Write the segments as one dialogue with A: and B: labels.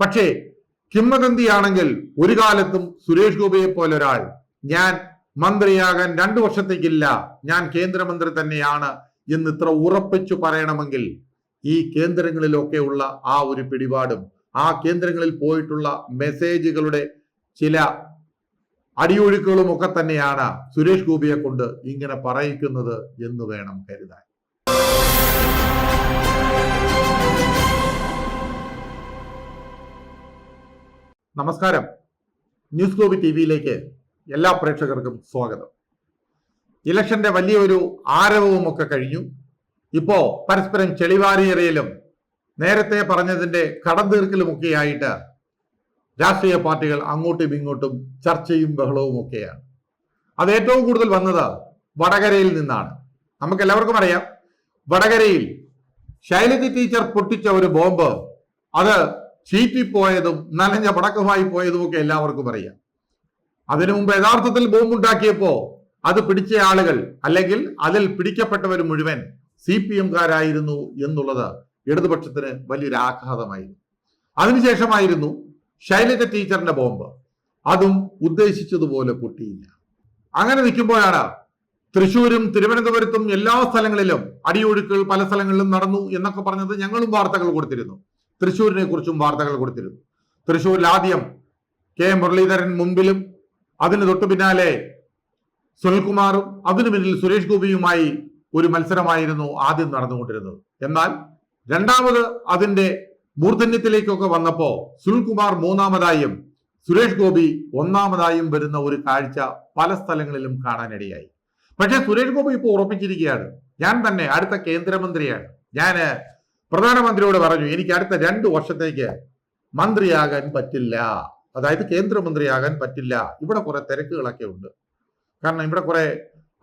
A: പക്ഷേ കിംവദന്തിയാണെങ്കിൽ ഒരു കാലത്തും സുരേഷ് ഗോപിയെ പോലെ ഒരാൾ ഞാൻ മന്ത്രിയാകാൻ രണ്ടു വർഷത്തേക്കില്ല. ഞാൻ കേന്ദ്രമന്ത്രി തന്നെയാണ് എന്ന് ഇത്ര ഉറപ്പിച്ചു പറയണമെങ്കിൽ ഈ കേന്ദ്രങ്ങളിലൊക്കെ ഉള്ള ആ ഒരു പിടിപാടും ആ കേന്ദ്രങ്ങളിൽ പോയിട്ടുള്ള മെസ്സേജുകളുടെ ചില അടിയൊഴുക്കുകളും ഒക്കെ തന്നെയാണ് സുരേഷ് ഗോപിയെ കൊണ്ട് ഇങ്ങനെ പറയിക്കുന്നത് എന്ന് വേണം കരുതാൻ. നമസ്കാരം. ന്യൂസ് ഗ്ലോബി ടി വിയിലേക്ക് എല്ലാ പ്രേക്ഷകർക്കും സ്വാഗതം. ഇലക്ഷന്റെ വലിയൊരു ആരവവും ഒക്കെ കഴിഞ്ഞു. ഇപ്പോ പരസ്പരം ചെളിവാരിയെറിയലും നേരത്തെ പറഞ്ഞതിന്റെ കടം തീർക്കലുമൊക്കെയായിട്ട് രാഷ്ട്രീയ പാർട്ടികൾ അങ്ങോട്ടും ഇങ്ങോട്ടും ചർച്ചയും ബഹളവും ഒക്കെയാണ്. അത് ഏറ്റവും കൂടുതൽ വന്നത് വടകരയിൽ നിന്നാണ്. നമുക്ക് എല്ലാവർക്കും അറിയാം. വടകരയിൽ ശൈലജ ടീച്ചർ പൊട്ടിച്ച ഒരു ബോംബ് അത് ചീറ്റിപ്പോയതും നനഞ്ഞ പടക്കമായി പോയതും ഒക്കെ എല്ലാവർക്കും അറിയാം. അതിനു മുമ്പ് യഥാർത്ഥത്തിൽ ബോംബുണ്ടാക്കിയപ്പോ അത് പിടിച്ച ആളുകൾ അല്ലെങ്കിൽ അതിൽ പിടിക്കപ്പെട്ടവർ മുഴുവൻ സി പി എംകാരായിരുന്നു എന്നുള്ളത് ഇടതുപക്ഷത്തിന് വലിയൊരു ആഘാതമായിരുന്നു. അതിനുശേഷമായിരുന്നു ശൈലജ ടീച്ചറിന്റെ ബോംബ്. അതും ഉദ്ദേശിച്ചതുപോലെ പൊട്ടിയില്ല. അങ്ങനെ നിൽക്കുമ്പോഴാണ് തൃശ്ശൂരും തിരുവനന്തപുരത്തും എല്ലാ സ്ഥലങ്ങളിലും അടിയൊഴുക്കുകൾ പല സ്ഥലങ്ങളിലും നടന്നു എന്നൊക്കെ പറഞ്ഞത് ഞങ്ങളും വാർത്തകൾ കൊടുത്തിരുന്നു. തൃശൂരിനെ കുറിച്ചും വാർത്തകൾ കൊടുത്തിരുന്നു. തൃശ്ശൂരിൽ ആദ്യം കെ മുരളീധരൻ മുമ്പിലും അതിന് തൊട്ടു പിന്നാലെ സുനിൽകുമാറും അതിനു പിന്നിൽ സുരേഷ് ഗോപിയുമായി ഒരു മത്സരമായിരുന്നു ആദ്യം നടന്നുകൊണ്ടിരുന്നത്. എന്നാൽ രണ്ടാമത് അതിന്റെ മൂർധന്യത്തിലേക്കൊക്കെ വന്നപ്പോ സുനിൽകുമാർ മൂന്നാമതായും സുരേഷ് ഗോപി ഒന്നാമതായും വരുന്ന ഒരു കാഴ്ച പല സ്ഥലങ്ങളിലും കാണാനിടയായി. പക്ഷേ സുരേഷ് ഗോപി ഇപ്പോൾ ഉറപ്പിച്ചിരിക്കുകയാണ് ഞാൻ തന്നെ അടുത്ത കേന്ദ്രമന്ത്രിയാണ്. ഞാൻ പ്രധാനമന്ത്രിയോട് പറഞ്ഞു എനിക്ക് അടുത്ത രണ്ട് വർഷത്തേക്ക് മന്ത്രിയാകാൻ പറ്റില്ല. അതായത് കേന്ദ്രമന്ത്രിയാകാൻ പറ്റില്ല. ഇവിടെ കുറെ തിരക്കുകളൊക്കെ ഉണ്ട്. കാരണം ഇവിടെ കുറെ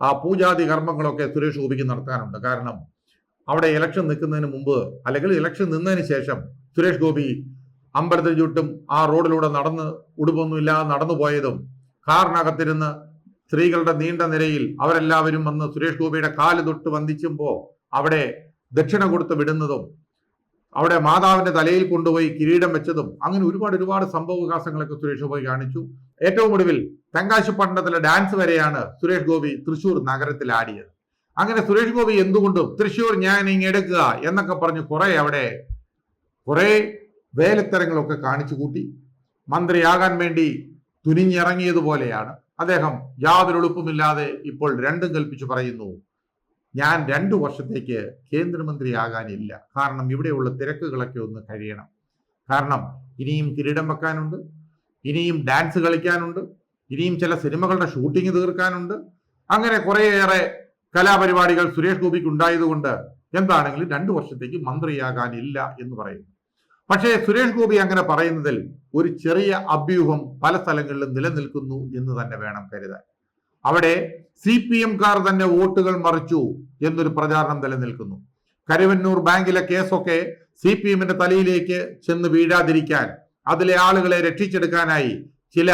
A: ആ പൂജാതി കർമ്മങ്ങളൊക്കെ സുരേഷ് ഗോപിക്ക് നടത്താനുണ്ട്. കാരണം അവിടെ ഇലക്ഷൻ നിൽക്കുന്നതിന് മുമ്പ് അല്ലെങ്കിൽ ഇലക്ഷൻ നിന്നതിന് ശേഷം സുരേഷ് ഗോപി അമ്പലത്തിൽ ചുറ്റും ആ റോഡിലൂടെ നടന്ന് ഉടുപ്പൊന്നുമില്ലാതെ നടന്നു പോയതും കാറിനകത്തിരുന്ന് സ്ത്രീകളുടെ നീണ്ട നിരയിൽ അവരെല്ലാവരും വന്ന് സുരേഷ് ഗോപിയുടെ കാൽ തൊട്ട് വന്ദിച്ചുമ്പോൾ അവിടെ ദക്ഷിണ കൊടുത്ത് വിടുന്നതും അവിടെ മാതാവിന്റെ തലയിൽ കൊണ്ടുപോയി കിരീടം വെച്ചതും അങ്ങനെ ഒരുപാട് ഒരുപാട് സംഭവ വികാസങ്ങളൊക്കെ സുരേഷ് ഗോപി കാണിച്ചു. ഏറ്റവും ഒടുവിൽ തെങ്കാശി പട്ടണത്തിലെ ഡാൻസ് വരെയാണ് സുരേഷ് ഗോപി തൃശൂർ നഗരത്തിൽ ആടിയത് അങ്ങനെ സുരേഷ് ഗോപി എന്തുകൊണ്ടും തൃശൂർ ഞാൻ ഇങ്ങ് എടുക്കുക എന്നൊക്കെ പറഞ്ഞ് കുറെ അവിടെ കുറെ വേലത്തരങ്ങളൊക്കെ കാണിച്ചു കൂട്ടി. മന്ത്രിയാകാൻ വേണ്ടി തുനിഞ്ഞിറങ്ങിയതുപോലെയാണ്. അദ്ദേഹം യാതൊരു എളുപ്പമില്ലാതെ ഇപ്പോൾ രണ്ടും കൽപ്പിച്ചു പറയുന്നു ഞാൻ രണ്ടു വർഷത്തേക്ക് കേന്ദ്രമന്ത്രിയാകാനില്ല. കാരണം ഇവിടെയുള്ള തിരക്കുകളൊക്കെ ഒന്ന് കഴിയണം. കാരണം ഇനിയും കിരീടം വെക്കാനുണ്ട്. ഇനിയും ഡാൻസ് കളിക്കാനുണ്ട്. ഇനിയും ചില സിനിമകളുടെ ഷൂട്ടിംഗ് തീർക്കാനുണ്ട്. അങ്ങനെ കുറേയേറെ കലാപരിപാടികൾ സുരേഷ് ഗോപിക്ക് ഉണ്ടായതുകൊണ്ട് എന്താണെങ്കിലും രണ്ടു വർഷത്തേക്ക് മന്ത്രിയാകാനില്ല എന്ന് പറയുന്നു. പക്ഷേ സുരേഷ് ഗോപി അങ്ങനെ പറയുന്നതിൽ ഒരു ചെറിയ അഭ്യൂഹം പല സ്ഥലങ്ങളിലും നിലനിൽക്കുന്നു എന്ന് തന്നെ വേണം കരുതാൻ. അവിടെ സി പി എംകാർ തന്നെ വോട്ടുകൾ മറിച്ചു എന്നൊരു പ്രചാരണം നിലനിൽക്കുന്നു. കരുവന്നൂർ ബാങ്കിലെ കേസൊക്കെ സി പി എമ്മിന്റെ തലയിലേക്ക് ചെന്ന് വീഴാതിരിക്കാൻ അതിലെ ആളുകളെ രക്ഷിച്ചെടുക്കാനായി ചില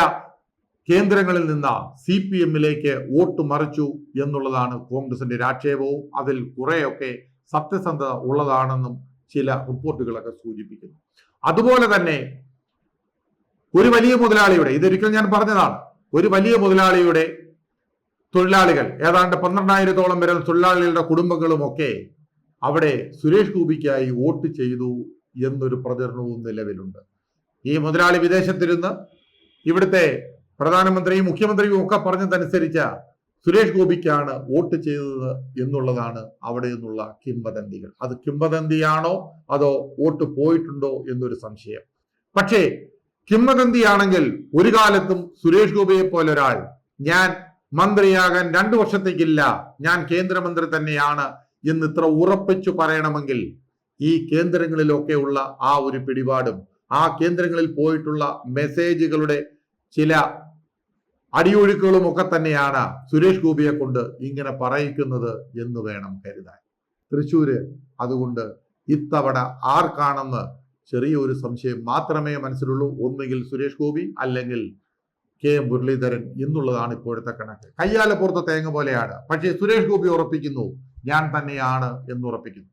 A: കേന്ദ്രങ്ങളിൽ നിന്ന് സി പി എമ്മിലേക്ക് വോട്ട് മറിച്ചു എന്നുള്ളതാണ് കോൺഗ്രസിന്റെ ആക്ഷേപവും അതിൽ കുറെയൊക്കെ സത്യസന്ധത ഉള്ളതാണെന്നും ചില റിപ്പോർട്ടുകളൊക്കെ സൂചിപ്പിക്കുന്നു. അതുപോലെ തന്നെ ഒരു വലിയ മുതലാളിയുടെ ഇതൊരിക്കൽ ഞാൻ പറഞ്ഞതാണ് ഒരു വലിയ മുതലാളിയുടെ തൊഴിലാളികൾ. ഏതാണ്ട് പന്ത്രണ്ടായിരത്തോളം വരുന്ന തൊഴിലാളികളുടെ കുടുംബങ്ങളും ഒക്കെ അവിടെ സുരേഷ് ഗോപിക്കായി വോട്ട് ചെയ്തു എന്നൊരു പ്രചരണവും നിലവിലുണ്ട്. ഈ മുതലാളി വിദേശത്തിരുന്ന് ഇവിടുത്തെ പ്രധാനമന്ത്രിയും മുഖ്യമന്ത്രിയും ഒക്കെ പറഞ്ഞതനുസരിച്ച സുരേഷ് ഗോപിക്കാണ് വോട്ട് ചെയ്തത് എന്നുള്ളതാണ് അവിടെ നിന്നുള്ള കിംവദന്തികൾ. അത് കിംവദന്തിയാണോ? അതോ വോട്ട് പോയിട്ടുണ്ടോ എന്നൊരു സംശയം. പക്ഷേ കിംവദന്തിയാണെങ്കിൽ ഒരു കാലത്തും സുരേഷ് ഗോപിയെ പോലെ ഒരാൾ ഞാൻ മന്ത്രിയാകാൻ രണ്ടു വർഷത്തേക്കില്ല. ഞാൻ കേന്ദ്രമന്ത്രി തന്നെയാണ് എന്ന് ഇത്ര ഉറപ്പിച്ചു പറയണമെങ്കിൽ ഈ കേന്ദ്രങ്ങളിലൊക്കെ ഉള്ള ആ ഒരു പിടിപാടും ആ കേന്ദ്രങ്ങളിൽ പോയിട്ടുള്ള മെസ്സേജുകളുടെ ചില അടിയൊഴുക്കുകളും ഒക്കെ തന്നെയാണ് സുരേഷ് ഗോപിയെ കൊണ്ട് ഇങ്ങനെ പറയിക്കുന്നത് എന്ന് വേണം കരുതാൻ. തൃശ്ശൂര് അതുകൊണ്ട് ഇത്തവണ ആർക്കാണെന്ന് ചെറിയൊരു സംശയം മാത്രമേ മനസ്സിലുള്ളൂ. ഒന്നുകിൽ സുരേഷ് ഗോപി അല്ലെങ്കിൽ കെ മുരളീധരൻ എന്നുള്ളതാണ് ഇപ്പോഴത്തെ കണക്ക്. കയ്യാലപ്പുറത്തെ തേങ്ങ പോലെയാണ്. പക്ഷേ സുരേഷ് ഗോപി ഉറപ്പിക്കുന്നു ഞാൻ തന്നെയാണ് എന്ന് ഉറപ്പിക്കുന്നു.